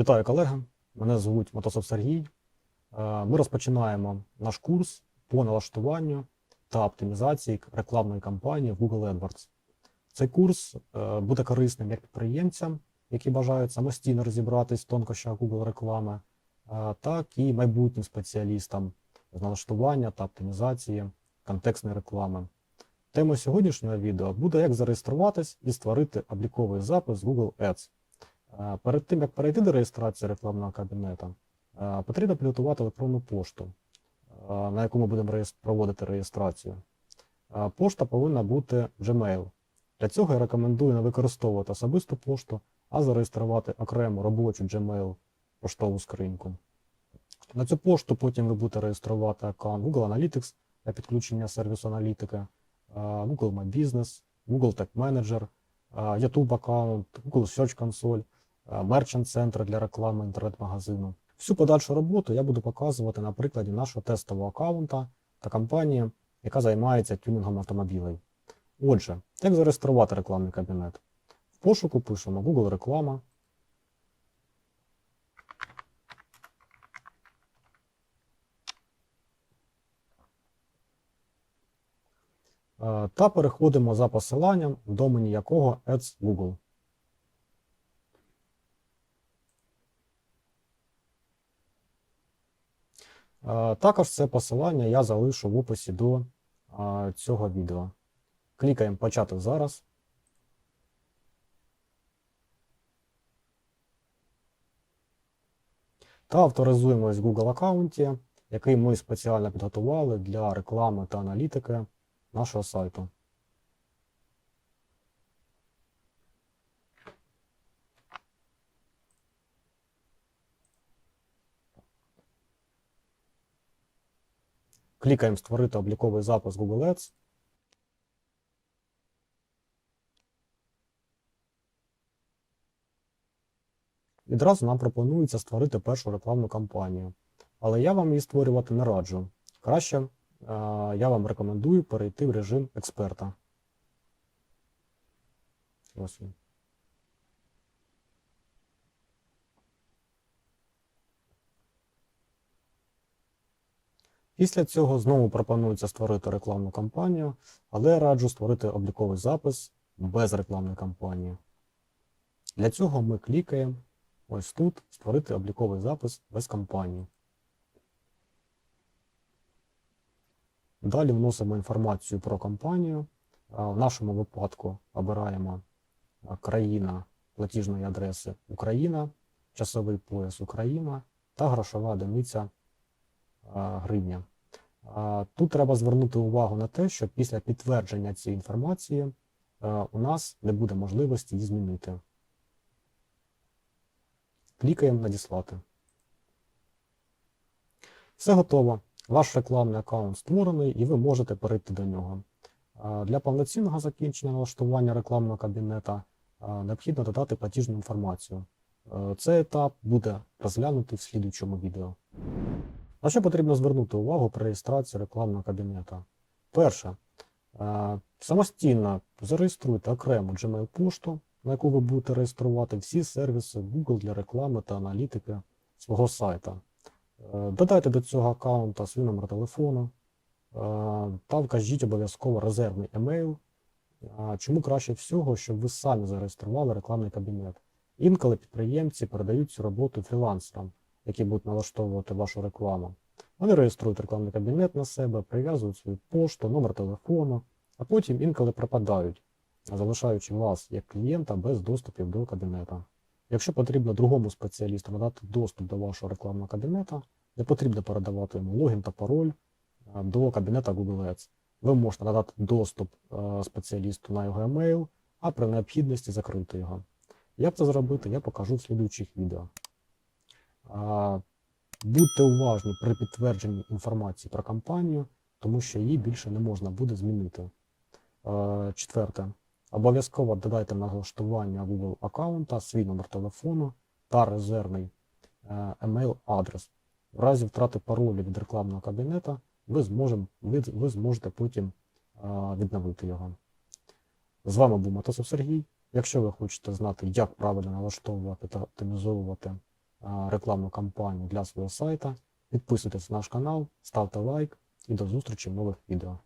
Вітаю колеги! Мене звуть Мотосов Сергій. Е, Ми розпочинаємо наш курс по налаштуванню та оптимізації рекламної кампанії в Google AdWords. Цей курс е, буде корисним як підприємцям, які бажають самостійно розібратись в тонкощах Google реклами, е, так і майбутнім спеціалістам з налаштування та оптимізації контекстної реклами. Темою сьогоднішнього відео буде як зареєструватись і створити обліковий запис Google Ads. Перед тим, як перейти до реєстрації рекламного кабінету, потрібно підготувати електронну пошту, на яку ми будемо проводити реєстрацію. Пошта повинна бути Gmail. Для цього я рекомендую не використовувати особисту пошту, а зареєструвати окрему робочу Gmail поштову скриньку. На цю пошту потім ви будете реєструвати аккаунт Google Analytics для підключення сервісу аналітики, е, Google My Business, Google Tag Manager, YouTube аккаунт, Google Search Console, е, Center для реклами інтернет-магазину. Всю подальшу роботу я буду показувати на прикладі нашого тестового аккаунта та компанії, яка займається тюнінгом автомобілей. Отже, як зареєструвати рекламний кабінет? В пошуку пишемо Google реклама. Е, Та переходимо за посиланням, в домені якого Ads Google. Також це посилання я залишу в описі до е, цього відео. Клікаємо Почати зараз. Та авторизуємось в Google аккаунті, який ми спеціально підготували для реклами та аналітики нашого сайту. Клікаємо Створити обліковий запис Google Ads. Відразу нам пропонується створити першу рекламну кампанію. Але я вам її створювати не раджу. Краще е, я вам рекомендую перейти в режим експерта. Ось він. Після цього знову пропонується створити рекламну кампанію, але раджу створити обліковий запис без рекламної кампанії. Для цього ми клікаємо ось тут створити обліковий запис без кампанії. Далі вносимо інформацію про компанію. А, В нашому випадку обираємо країна платіжної адреси Україна, часовий пояс Україна та грошова одиниця гривня. Тут треба звернути увагу на те, що після підтвердження цієї інформації у нас не буде можливості її змінити. Клікаємо Надіслати. Все готово. Ваш рекламний аккаунт створений і ви можете перейти до нього. Для повноцінного закінчення налаштування рекламного кабінета необхідно додати платіжну інформацію. Е, Цей етап буде розглянутий в слідуючому відео. На що потрібно звернути увагу при реєстрації рекламного кабінета? Перше, е, самостійно зареєструйте окрему Gmail пошту, на яку ви будете реєструвати всі сервіси Google для реклами та аналітики свого сайта. Е, Додайте до цього аккаунта свій номер телефону е, та вкажіть обов'язково резервний емейл. Чому краще всього, щоб ви самі зареєстрували рекламний кабінет. Інколи підприємці передають цю роботу фрілансерам, які будуть налаштовувати вашу рекламу. Вони реєструють рекламний кабінет на себе, прив'язують свою пошту, номер телефону, а потім інколи пропадають, залишаючи вас як клієнта без доступів до кабінета. Якщо потрібно другому спеціалісту надати доступ до вашого рекламного кабінета, не потрібно передавати йому логін та пароль до кабінета Google Ads. Ви можете надати доступ е, спеціалісту на його емейл, а при необхідності закрити його. Як це зробити, я покажу в слідуючих відео. Будьте уважні при підтвердженні інформації про компанію, тому що її більше не можна буде змінити. Е, Четверте. Обов'язково додайте на налаштування Google аккаунта свій номер телефону та резервний е, емейл адрес. В разі втрати паролю від рекламного кабінета ви, зможем, ви, зможете потім е, відновити його. З вами був Матосов Сергій. Якщо ви хочете знати, як правильно налаштовувати та оптимізовувати рекламну кампанію для свого сайта. Підписуйтесь на наш канал, ставте лайк і до зустрічі в нових відео.